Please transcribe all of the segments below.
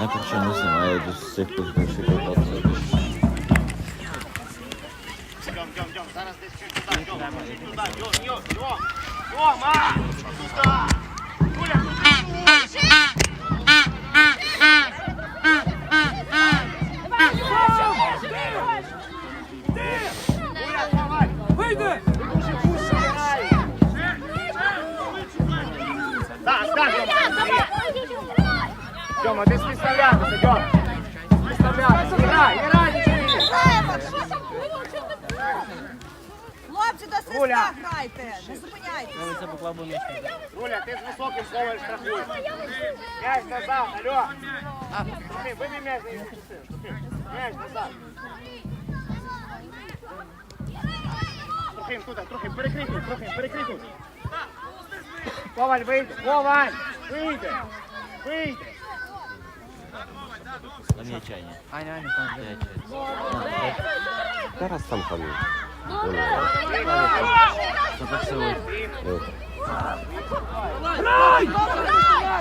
Najpierw się nie znam, a ja już z tych późniejszych podchodów. Дьом, дьом, дьом, зараз десь чуть туди, дьом, чуть туди, дьом, дьом, дьом, дьом, а, туди. Гуля, туди. Гуля, давай. Вийди! Дьома, ти підставлятися, Дьома. Підставлятися, грай, грай, нічого. Хлопці, до свиста грайте, не зупиняйтесь. Руля, ти з високим словом штрафуєш. М'яч назад, алло. Трохи, вибій м'яч на. Трохи, М'яч назад. Трохи, туди, трохи, перекрикуй, трохи, перекрикуй. Коваль, вийде, Коваль, вийде, вийде. Na mnie cienie. Аня, Аня, там. Teraz tam chodził. Zobaczyły. Грай!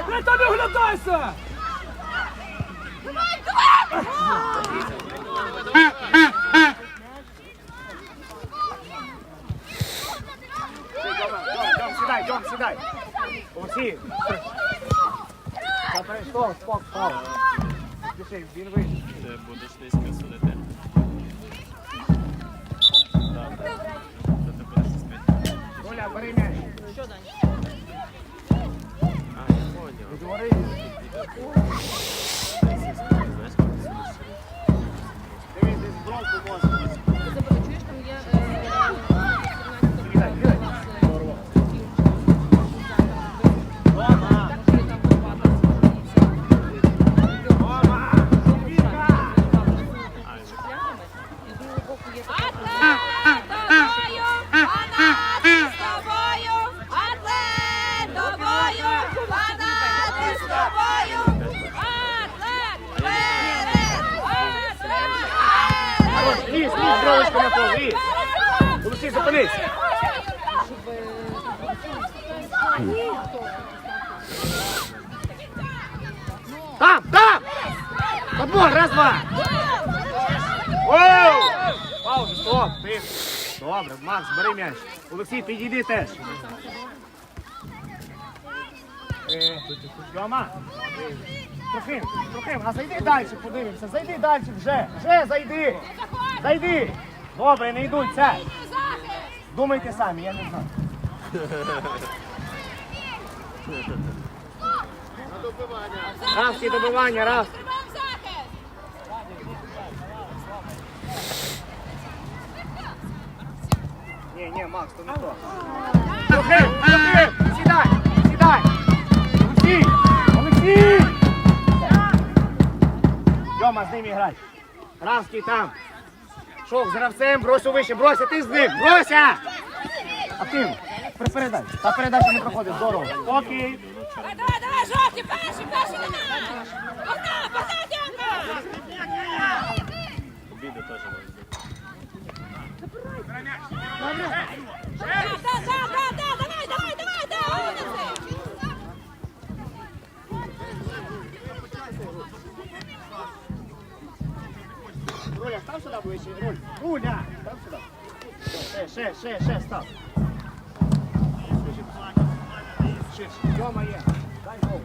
Грай, та не оглядайся! Дьома, Дьом, Дьом, сідай, Дьом, сідай. Олексій. Забери, Стоп, стоп, стоп. Піши, він вийде. Ти будеш низько судити. Добре. То ти будеш спити. Руля, бери м'яч. А, я поняв. Відвори. Знаєш, коли ти судиш? Дивись, десь бронку можна. Ти Чуєш, там є пол. Олексій, зупинись. Там, там! Подбор, раз, два! Пауза, стоп, ти. Добре, Макс, бери м'яч. Олексій, підійди теж. Е, Тьома, Трохим, Трохим, а зайди далі, подивимося. Зайди далі вже. Вже зайди. Зайди. Добре, не йдуть, це. Думайте самі, я не знаю. Раз, всі добивання, раз. Ні, ні, Макс, то не то. Трохим, сідай, сідай. Олексій, з ними грай. Рамський там. Шов з гравцем, бросю вище, брося, ти з ним, брося! Активно. Передай. Та передача не проходить, здорово. Окей. Давай, давай, жовті, перші, перші давай! Погнали, погнали, Дянка! Обіди теж бути. Да, да, да, да, да, давай, давай, давай, да, умниці! Руля, став сюди ближче. Руль. Руля, став сюди. Ще, ще, ще, ще, став. Ширше. Дьома є. Дай гол.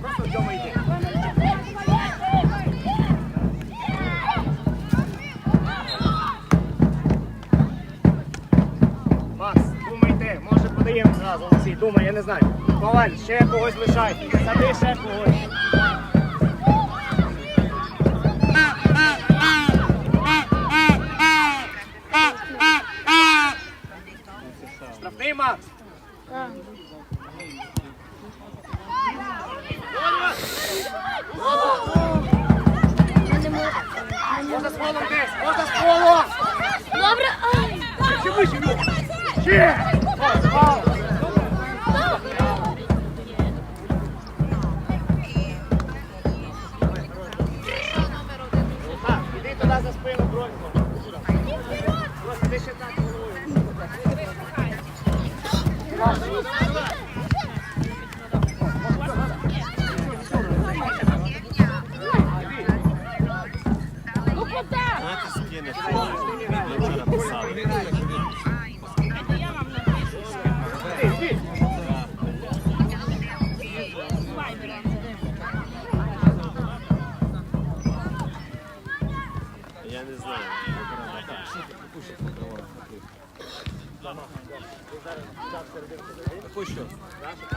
Просто Дьома йди. Думайте, може подаємо зразу думай, я не знаю. Коваль, ще когось лишай. Сади ще когось. Ще.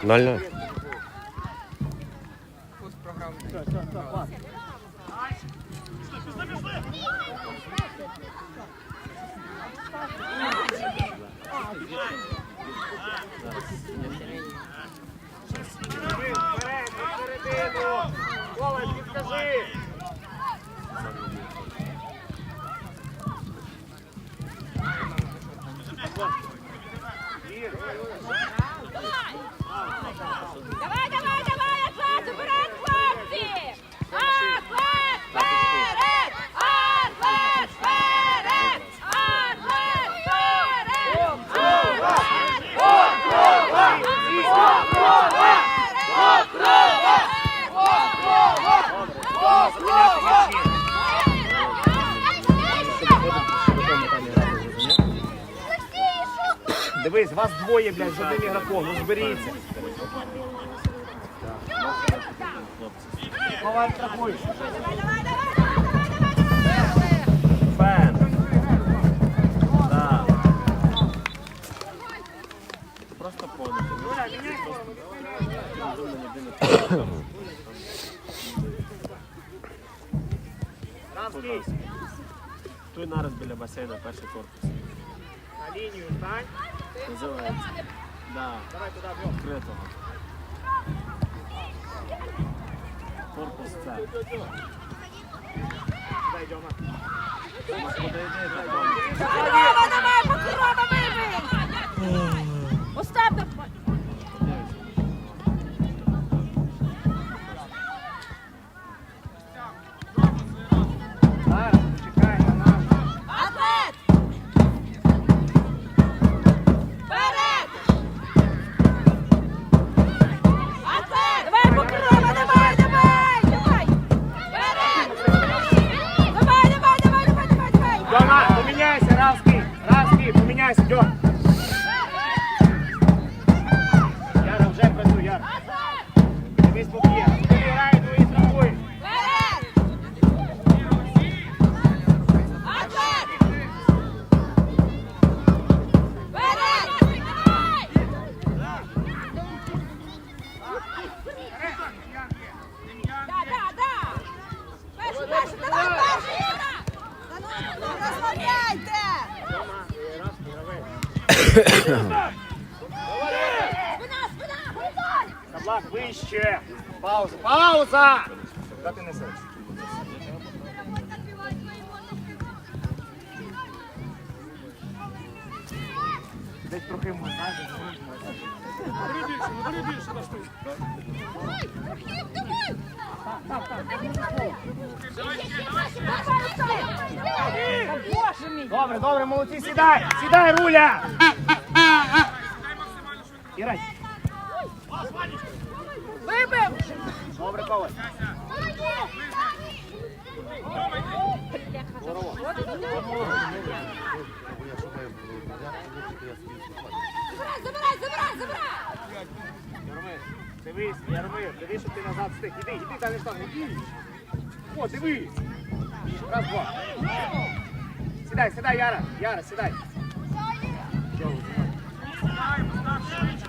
0-0. Середину! Коле, підкажи! Вас блядь, з одним ігроком. Ну зберіться. Коваль. Фен. Да. Просто понад. Той нараз біля басейну, перший корпус. на лінію стань. Називається. Да. Давай туди, бьом. Відкритого. Корпус це. Дай, Дьома. Покрова, давай, покрова, вибий! Остап, Равський, поміняйся, Дьом. Десь трохи ми, знаєш, Добре, добре, молодці, сідай! Сідай, руля! Ірай. Вибив! Добре, Коваль. Забирай, забирай, забирай, забирай! Ярмир, дивись. Сідай, сідай, сідай. Просто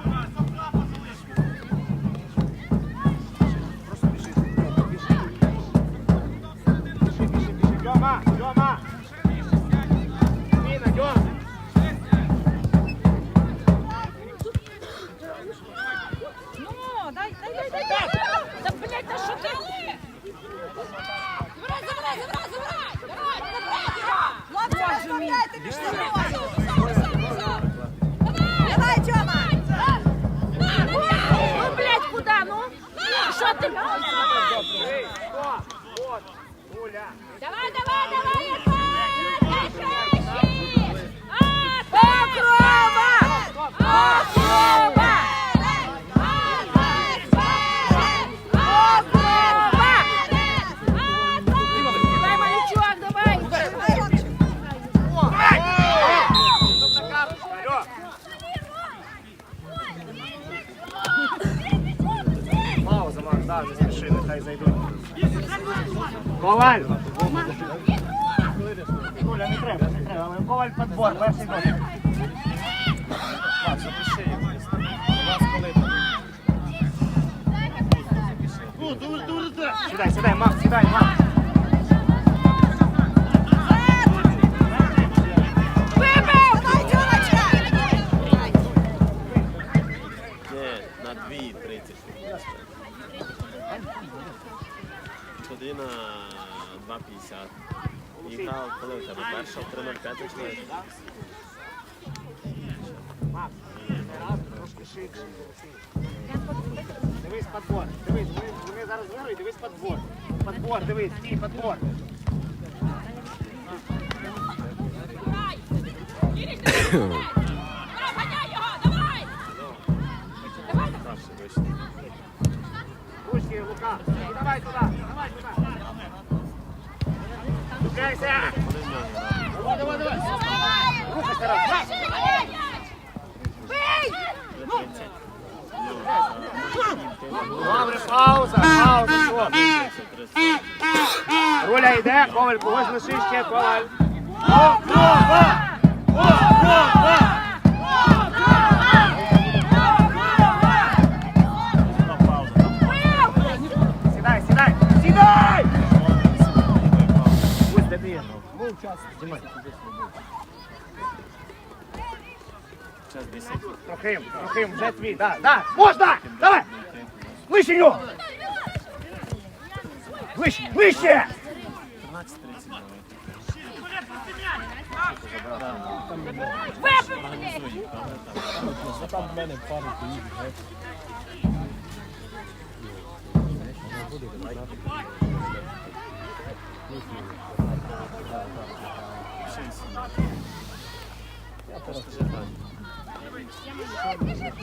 2.50. І коли у тебе перша, в 3.05 починаєш. Трошки швидше. Дивись подбор, дивись, вони, зараз виграють, дивись подбор. Подбор, дивись, стій, подбор. Ручки, Лука. Давай туди, давай туди. Чекайся. Давай, давай, давай. Рухайся раз. Бей! Бий! Добре, пауза, пауза, що? Руля йде, коваль, когось лиши ще, коваль. Опа! Опа! Сідай, 10. Трохим, трохим, вже твій, да, да, можна! Давай! Вище нього! Вище, вище! 13.30 Вибив!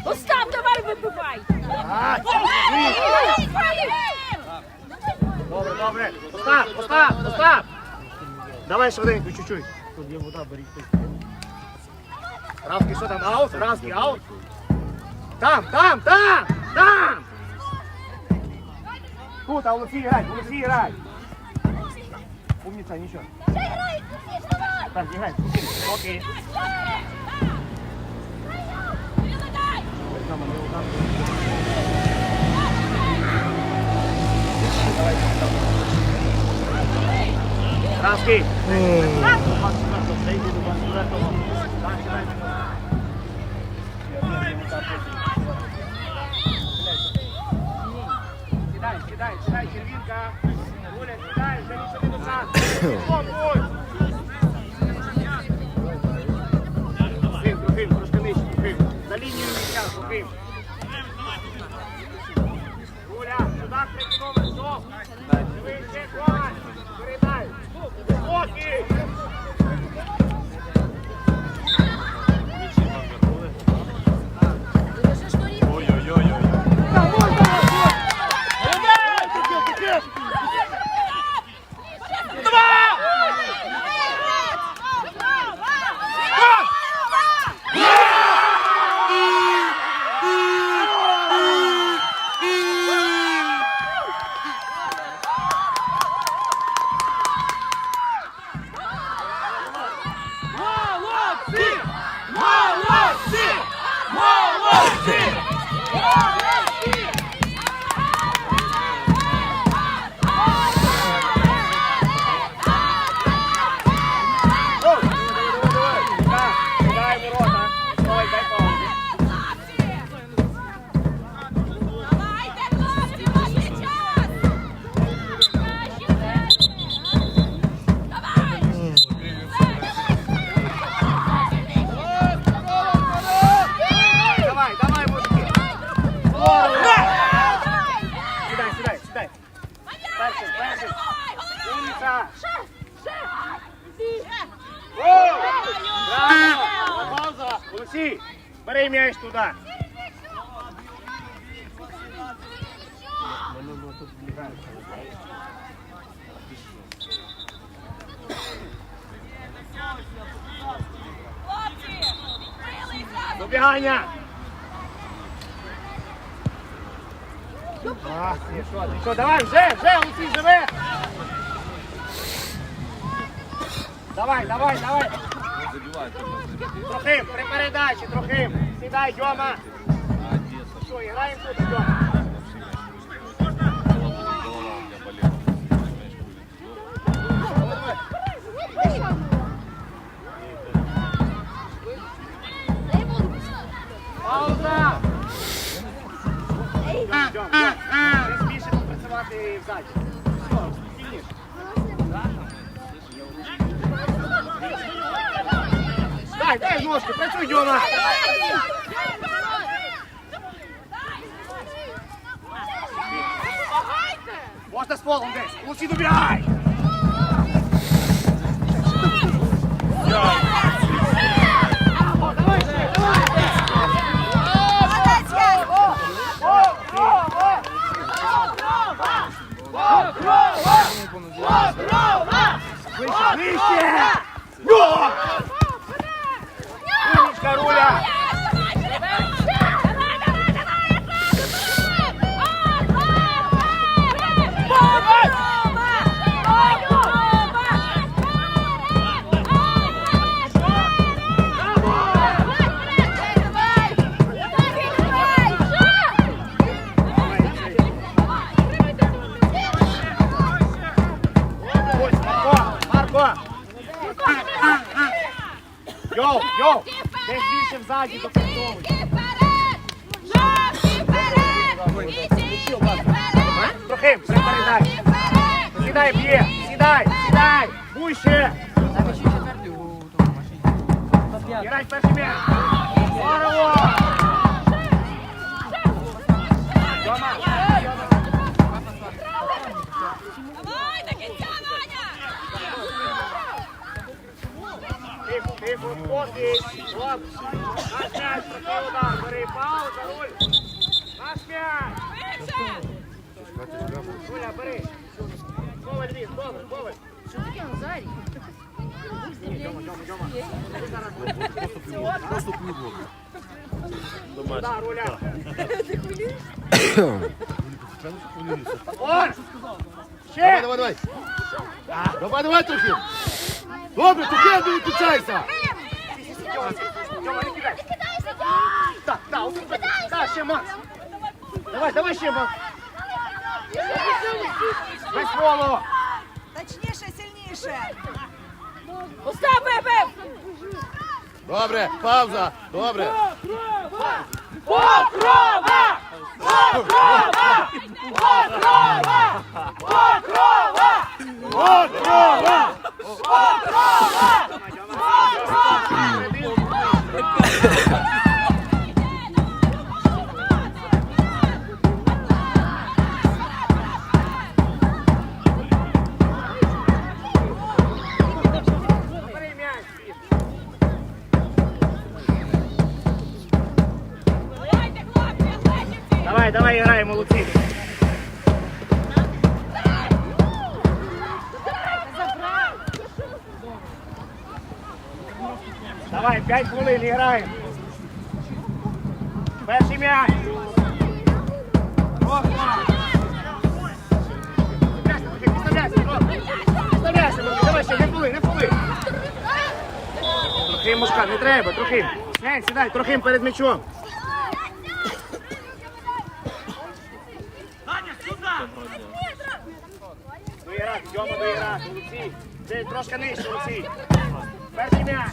Остап, давай вибивай! Добре, добре. Остап, Остап, Остап! Давай швиденько, чуть-чуть. Тут є вода, беріть. Равки, що там, аут? Равки, аут? Там, там, там, там! Тут, а Олексій грай, Олексій грай. Умніця, нічого. Так, не грай, окей. Равки. Сідай, сідай, сідай, червінка. Оля, сідай, вже нічого не назад. За лінією м'яча, трохим. Оля, сюди третій номер. Дивись. Передай. Спокій. Добігання. А, ні, що, ти що, давай, вже, вже, Олексій, живе! Давай, давай, давай! Трохим, при передачі, трохим! Сідай, Дьома! Що, граємо? Пауза! Дай, дай ножки, працюй, Дьома! Можна з полом десь, лучше добігай! Вище, вище! Йоу, йоу! Десь більше взаді допрацьовуй. Трохим, все передай. Сідай, б'є! Сідай, сідай! Вище! Грай перший м'яч! Здорово! Тихо, спокій. Наш м'яч, такий удар. Бери пауза, руль. Наш м'яч. Руля, бери. Коваль він, добре, коваль. Що таке Назарій? Дьома, Дьома. Да, руля. Он! Ще! Давай, давай. Давай, давай, трохи. Добре, трохи не відключайся. Не кидай. Так, так. Так, ще Макс. Давай, давай ще, Макс. Без фолу. Точніше, сильніше! Остап вибив! Добре, пауза. Добре. Бери Трохим, не треба, трохим. Сядь, сідай, трохим перед м'ячом. Доіграти, Дьома доіграти, Олексій. Десь трошки нижче, Олексій. Перший м'яч.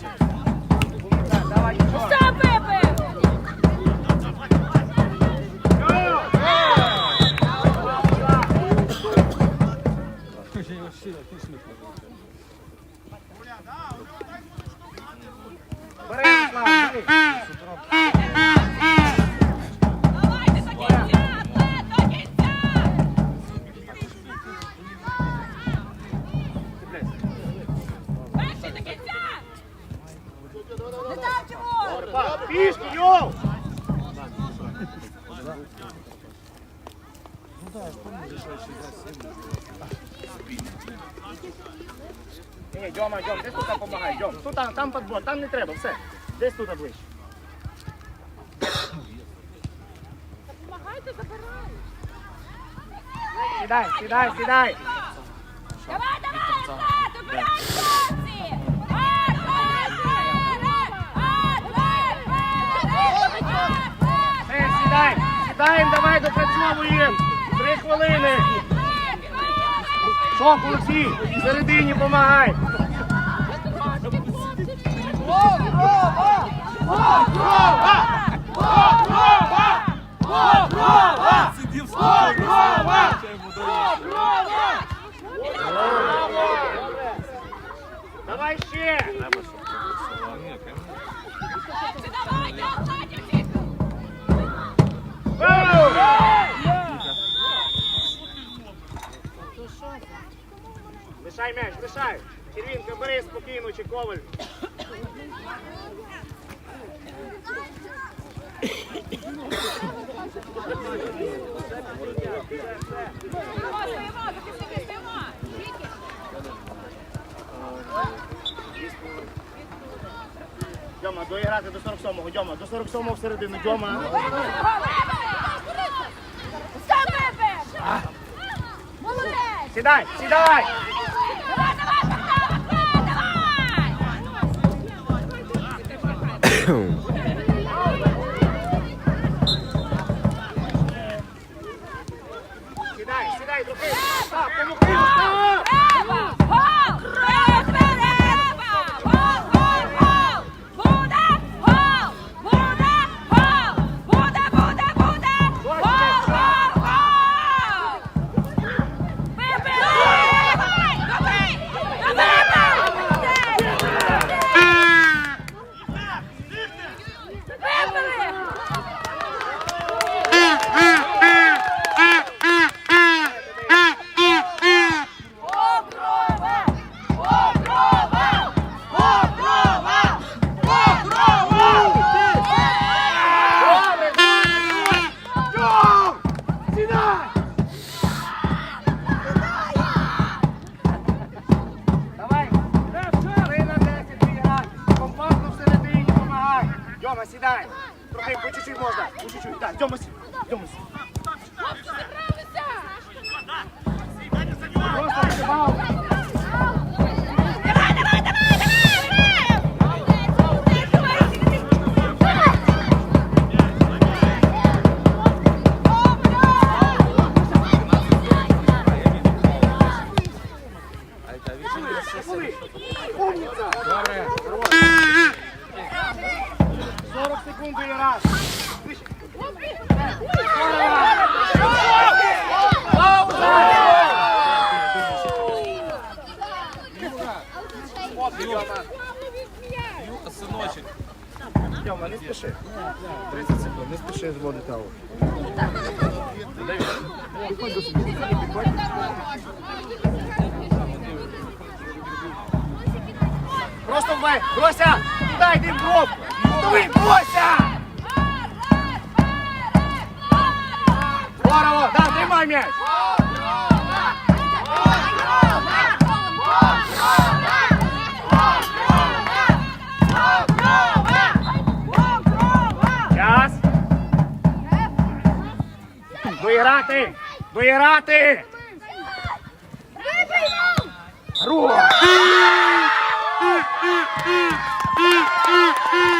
Давай. Остап вибив! Йо! Бери, Слава, бери. Там, там подбор, там не треба, все. Десь тут ближче. Помагайте, забирай! Сідай, сідай, сідай. Давай, давай, Арсен, убирай хлопці! Все, сідай. Сідаємо, давай допрацьовуємо. Три хвилини. Шок, Олексій, всередині помагай. Давай ще. Лишай м'яч, лишай. Червінка, бери спокійно, чи коваль. Дьома, доіграти до 47-го, Дьома, до 47-го всередину, Дьома. Сідай, сідай! Просто вбай! Рося! Туди йди в гроб! Туди, Рося! Здорово! Да, тримай м'яч! Час! Доіграти! Доіграти! Рух! 啊啊